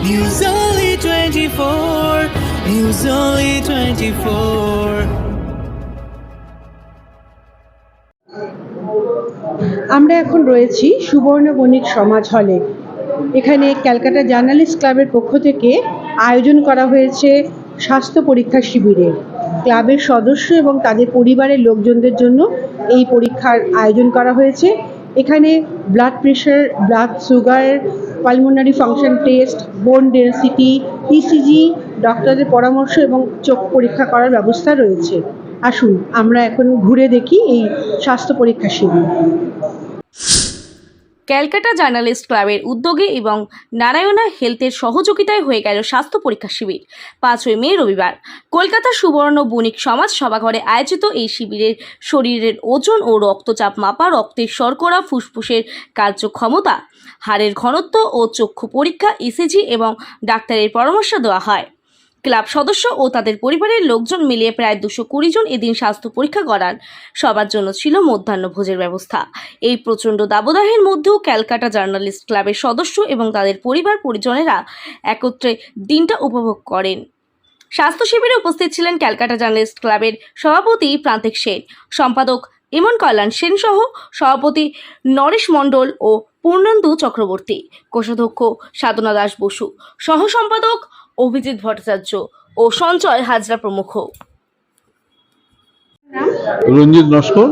News Only 24. News Only 24. আমরা এখন রয়েছি সুবর্ণ বণিক সমাজ হলে এখানে ক্যালকাটা জার্নালিস্ট ক্লাবের পক্ষ থেকে আয়োজন করা হয়েছে স্বাস্থ্য পরীক্ষা শিবিরের ক্লাবের সদস্য এবং তাদের পরিবারের লোকজনদের জন্য এই পরীক্ষার আয়োজন করা হয়েছে এখানে blood pressure blood sugar pulmonary function test bone density ECG ডক্টরের পরামর্শ এবং চোখ পরীক্ষা করার ব্যবস্থা রয়েছে। আসুন, আমরা এখন ঘুরে দেখি এই স্বাস্থ্য পরীক্ষা শিবির। ক্যালকাটা জার্নালিস্ট ক্লাবের উদ্যোগে এবং নারায়ণা হেলথের সহযোগিতায় হয়ে গেল স্বাস্থ্য পরীক্ষা শিবির। পাঁচই মে, রবিবার। কলকাতা সুবর্ণ বণিক সমাজ সভাঘরে আয়োজিত এই শিবিরের শরীরের ওজন ও রক্তচাপ মাপা রক্তের শর্করা, ফুসফুসের কার্যক্ষমতা, হাড়ের ঘনত্ব ও চক্ষু পরীক্ষা ইসিজি এবং ডাক্তারের পরামর্শ দেওয়া হয়। ক্লাব সদস্য ও তাদের পরিবারের লোকজন মিলিয়ে প্রায় দুশো কুড়ি জন এদিন স্বাস্থ্য পরীক্ষা করান। সবার জন্য ছিল মধ্যাহ্ন ভোজের ব্যবস্থা। এই প্রচণ্ড দাবদাহের মধ্যেও ক্যালকাটা জার্নালিস্ট ক্লাবের সদস্য এবং তাদের পরিবার পরিজনেরা একত্রে দিনটা উপভোগ করেন। স্বাস্থ্য শিবিরে উপস্থিত ছিলেন ক্যালকাটা জার্নালিস্ট ক্লাবের সভাপতি প্রান্তিক সেন, সম্পাদক ইমন কল্যাণ সেন সহ সভাপতি নরেশ মণ্ডল ও পূর্ণেন্দু চক্রবর্তী, কোষাধ্যক্ষ সাধনা দাস বসু সহ সম্পাদক অভিজিৎ ভট্টাচার্য ও সঞ্চয় হাজরা প্রমুখ। রঞ্জিত নস্কর।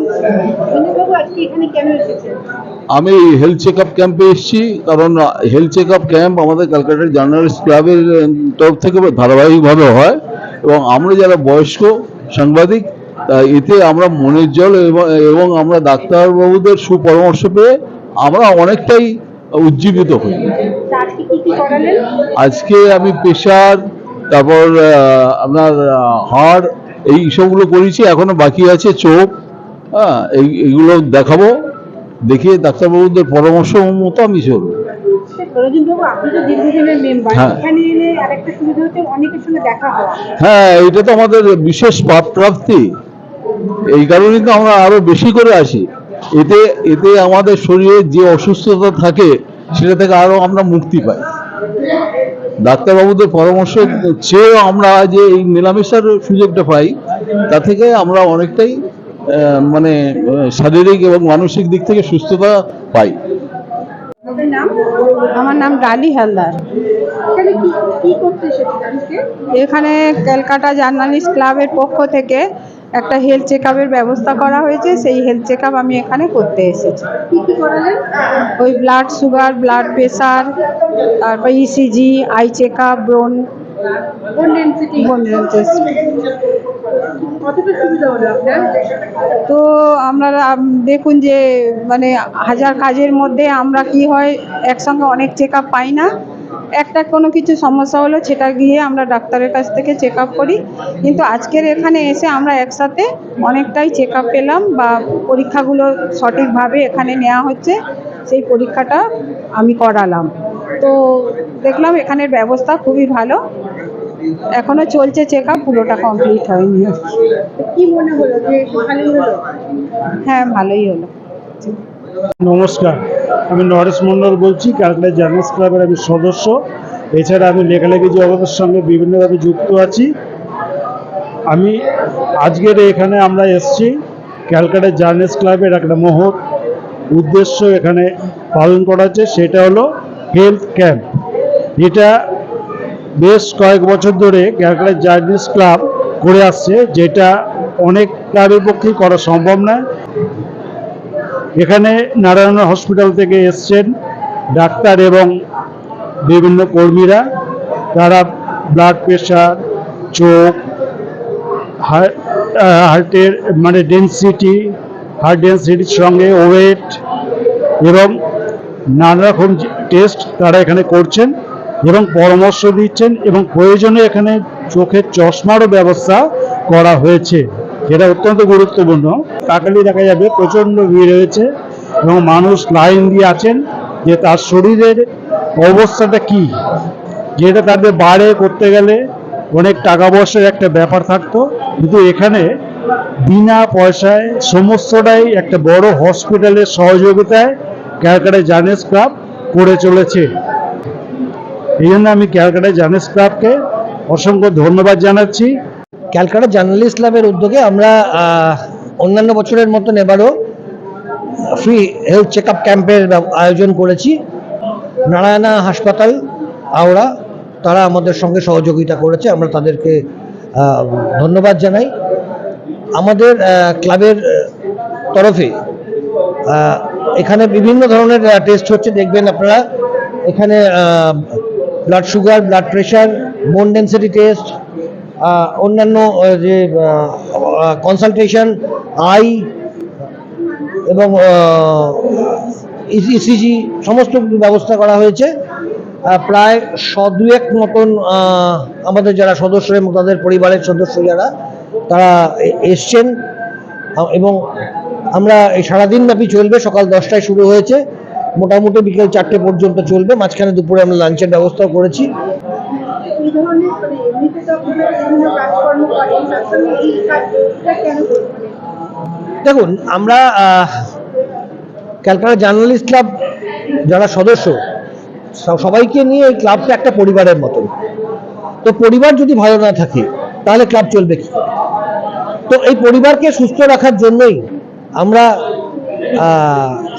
আমি হেলথ চেক আপ ক্যাম্পে এসেছি, কারণ হেলথ চেক আপ ক্যাম্প আমাদের ক্যালকাটার জার্নালিস্ট ক্লাবের তরফ থেকে ধারাবাহিকভাবে হয় এবং আমরা যারা বয়স্ক সাংবাদিক এতে আমরা মনের জল এবং আমরা ডাক্তারবাবুদের সুপরামর্শ পেয়ে আমরা অনেকটাই উজ্জীবিত হই। আজকে করালেন? আজকে আমি প্রেশার তারপর আপনার হাড় এই সবগুলো করেছি এখনও বাকি আছে চোখ হ্যাঁ এই এইগুলো দেখাবো দেখিয়ে ডাক্তারবাবুদের পরামর্শ মতো আমি চলবো হ্যাঁ। দেখা এটা তো আমাদের বিশেষ প্রাপ্তি এই কারণেই তো আমরা আরও বেশি করে আসি। এতে এতে আমাদের শরীরে যে অসুস্থতা থাকে সেটা থেকে আরও আমরা মুক্তি পাই। ডাক্তারবাবুদের পরামর্শ চেয়েও আমরা যে এই মেলামেশার সুযোগটা পাই তা থেকে আমরা অনেকটাই আহ, মানে শারীরিক এবং মানসিক দিক থেকে সুস্থতা পাই। আমার নাম ডালি হালদার। এখানে কি কি করতে এসেছেন আজকে এখানে ক্যালকাটা জার্নালিস্ট ক্লাবের পক্ষ থেকে একটা হেলথ চেক ব্যবস্থা করা হয়েছে সেই হেলথ চেক আপ আমি এখানে করতে এসেছি। ওই ব্লাড সুগার ব্লাড প্রেশার তারপর ইসিজি আই চেক আপ ব্রোন তো আমরা দেখুন যে মানে হাজার কাজের মধ্যে আমরা কি হয় একসঙ্গে অনেক চেক আপ পাই না। একটা কোনো কিছু সমস্যা হলো সেটা গিয়ে আমরা ডাক্তারের কাছ থেকে চেক আপ করি। কিন্তু আজকের এখানে এসে আমরা একসাথে অনেকটাই চেক আপ পেলাম বা পরীক্ষাগুলো সঠিকভাবে এখানে নেওয়া হচ্ছে সেই পরীক্ষাটা আমি করালাম। তো দেখলাম এখানের ব্যবস্থা খুবই ভালো। এখনও চলছে চেক আপ পুরোটা কমপ্লিট হয়নি। কি মনে হলো যে ভালোই হলো? হ্যাঁ ভালোই হলো। নমস্কার। আমি নরেশ মণ্ডল বলছি ক্যালকাটা জার্নালিস্ট ক্লাবের আমি সদস্য। এছাড়া আমি লেখালেখি জগতের সঙ্গে বিভিন্নভাবে যুক্ত আছি। আমি আজকের এখানে আমরা এসেছি ক্যালকাটা জার্নালিস্ট ক্লাবের একটা মহৎ উদ্দেশ্য এখানে পালন করা হচ্ছে, সেটা হলো হেলথ ক্যাম্প। এটা বেশ কয়েক বছর ধরে ক্যালকাটা জার্নালিস্ট ক্লাব করে আসছে, যেটা অনেক ক্লাবের পক্ষেই করা সম্ভব নয়। এখানে নারায়ণ হসপিটাল থেকে এসছেন ডাক্তার এবং বিভিন্ন কর্মীরা। তারা ব্লাড প্রেশার চোখ হার্ট- হার্টের মানে ডেন্সিটি হার্ট ডেন্সিটির সঙ্গে ওয়েট এবং নানা রকম টেস্ট তারা এখানে করছেন এবং পরামর্শ দিচ্ছেন এবং প্রয়োজনে এখানে চোখের চশমারও ব্যবস্থা করা হয়েছে। যেটা অত্যন্ত গুরুত্বপূর্ণ। তাকালে দেখা যাবে প্রচণ্ড ভিড় হয়েছে এবং মানুষ লাইন দিয়ে আছেন যে তার শরীরের অবস্থাটা কি। যেটা তাদের বাইরে করতে গেলে অনেক টাকা পয়সার একটা ব্যাপার থাকতো। কিন্তু এখানে বিনা পয়সায় সমস্তটাই একটা বড় হসপিটালের সহযোগিতায় ক্যালকাটা জার্নেস ক্লাব করে চলেছে। এই জন্য আমি ক্যালকাটা জার্নালিস্ট ক্লাবকে অসংখ্য ধন্যবাদ জানাচ্ছি। ক্যালকাটা জার্নালিস্ট ক্লাবের উদ্যোগে আমরা অন্যান্য বছরের মতন এবারও ফ্রি হেলথ চেক আপ ক্যাম্পের আয়োজন করেছি। নারায়ণা হাসপাতাল, হাওড়া, তারা আমাদের সঙ্গে সহযোগিতা করেছে, আমরা তাদেরকে ধন্যবাদ জানাই। আমাদের ক্লাবের তরফে এখানে বিভিন্ন ধরনের টেস্ট হচ্ছে, দেখবেন আপনারা। এখানে blood sugar blood pressure bone density test অন্যান্য যে কনসালটেশন আই এবং ইসিজি সমস্ত ব্যবস্থা করা হয়েছে। প্রায় দুয়েক মতন আমাদের যারা সদস্য এবং তাদের পরিবারের সদস্য যারা, তারা এসছেন। এবং আমরা এই সারাদিন ব্যাপী চলবে, সকাল দশটায় শুরু হয়েছে। মোটামুটি বিকেল চারটে পর্যন্ত চলবে। মাঝখানে দুপুরে আমরা লাঞ্চের ব্যবস্থাও করেছি। দেখুন, আমরা ক্যালকাটা জার্নালিস্ট ক্লাব যারা সদস্য সবাইকে নিয়ে এই ক্লাবটা একটা পরিবারের মতন। তো পরিবার যদি ভালো না থাকে, তাহলে ক্লাব চলবে কি তো এই পরিবারকে সুস্থ রাখার জন্যই আমরা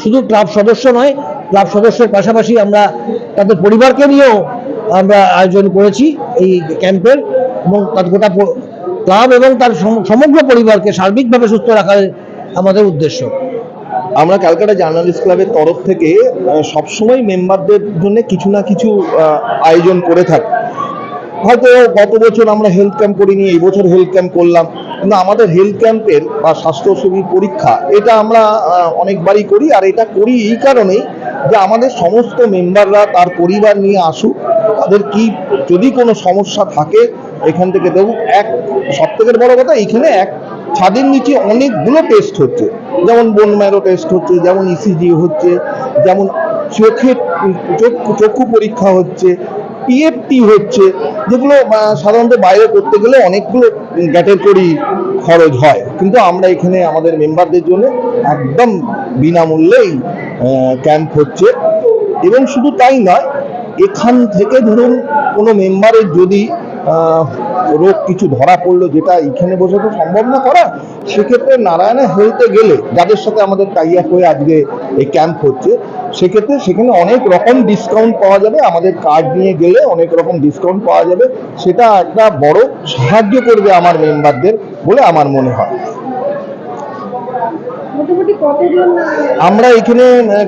শুধু ক্লাব সদস্য নয়, ক্লাব সদস্যের পাশাপাশি আমরা তাদের পরিবারকে নিয়েও আমরা আয়োজন করেছি এই ক্যাম্পের। এবং তার গোটা ক্লাব এবং তার সম- সমগ্র পরিবারকে সার্বিকভাবে সুস্থ রাখার আমাদের উদ্দেশ্য। আমরা ক্যালকাটা জার্নালিস্ট ক্লাবের তরফ থেকে সবসময় মেম্বারদের জন্য কিছু না কিছু আয়োজন করে থাকি। হয়তো গত বছর আমরা হেলথ ক্যাম্প করিনি, এই বছর হেলথ ক্যাম্প করলাম, কিন্তু আমাদের হেলথ ক্যাম্পের বা স্বাস্থ্যসেবী পরীক্ষা, এটা আমরা অনেকবারই করি, আর এটা করি এই কারণেই যে আমাদের সমস্ত মেম্বাররা, তার পরিবার নিয়ে আসুক, তাদের কি, যদি কোনো সমস্যা থাকে এখান থেকে দেবো এক সব থেকে বড় কথা, এখানে এক, ছাদের নিচে অনেকগুলো টেস্ট হচ্ছে। যেমন বোন ম্যারো টেস্ট হচ্ছে, যেমন ইসিজি হচ্ছে, যেমন চোখের চক্ষু পরীক্ষা হচ্ছে পিএফটি হচ্ছে, যেগুলো সাধারণত বাইরে করতে গেলে অনেকগুলো গ্যাটের করি খরচ হয়। কিন্তু আমরা এখানে আমাদের মেম্বারদের জন্য একদম বিনামূল্যেই ক্যাম্প হচ্ছে। এবং শুধু তাই নয়, এখান থেকে ধরুন কোনো মেম্বারের যদি রোগ কিছু ধরা পড়ল যেটা এখানে বসে তো সম্ভব না করা, সেক্ষেত্রে নারায়ণে হেলতে গেলে যাদের সাথে আমাদের টাইয়া হয়ে আজকে এই ক্যাম্প হচ্ছে, সেক্ষেত্রে সেখানে অনেক রকম ডিসকাউন্ট পাওয়া যাবে, আমাদের কার্ড নিয়ে গেলে অনেক রকম ডিসকাউন্ট পাওয়া যাবে, সেটা একটা বড় সাহায্য করবে আমার মেম্বারদের বলে আমার মনে হয়। আমরা এখানে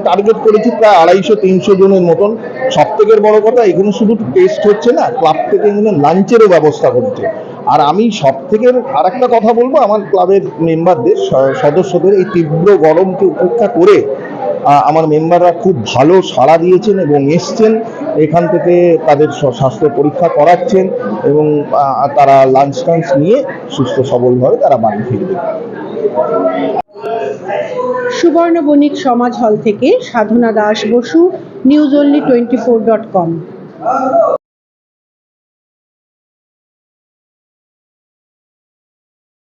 টার্গেট করেছি প্রায় আড়াইশো, তিনশো জনের মতন। সব থেকে বড় কথা, এখানে শুধু টেস্ট হচ্ছে না ক্লাব থেকে এখানে লাঞ্চেরও ব্যবস্থা করেছে আর আমি সব থেকে আর একটা কথা বলব, আমার ক্লাবের মেম্বারদের সদস্যদের এই তীব্র গরমকে উপেক্ষা করে আমার মেম্বাররা খুব ভালো সাড়া দিয়েছেন এবং এসছেন। এখান থেকে তাদের স্বাস্থ্য পরীক্ষা করাচ্ছেন এবং তারা লাঞ্চ টাঞ্চ নিয়ে সুস্থ সবলভাবে তারা বাড়ি ফিরবে। সুবর্ণ বণিক সমাজ হল থেকে Sadhana Das Basu news only twenty four dot com.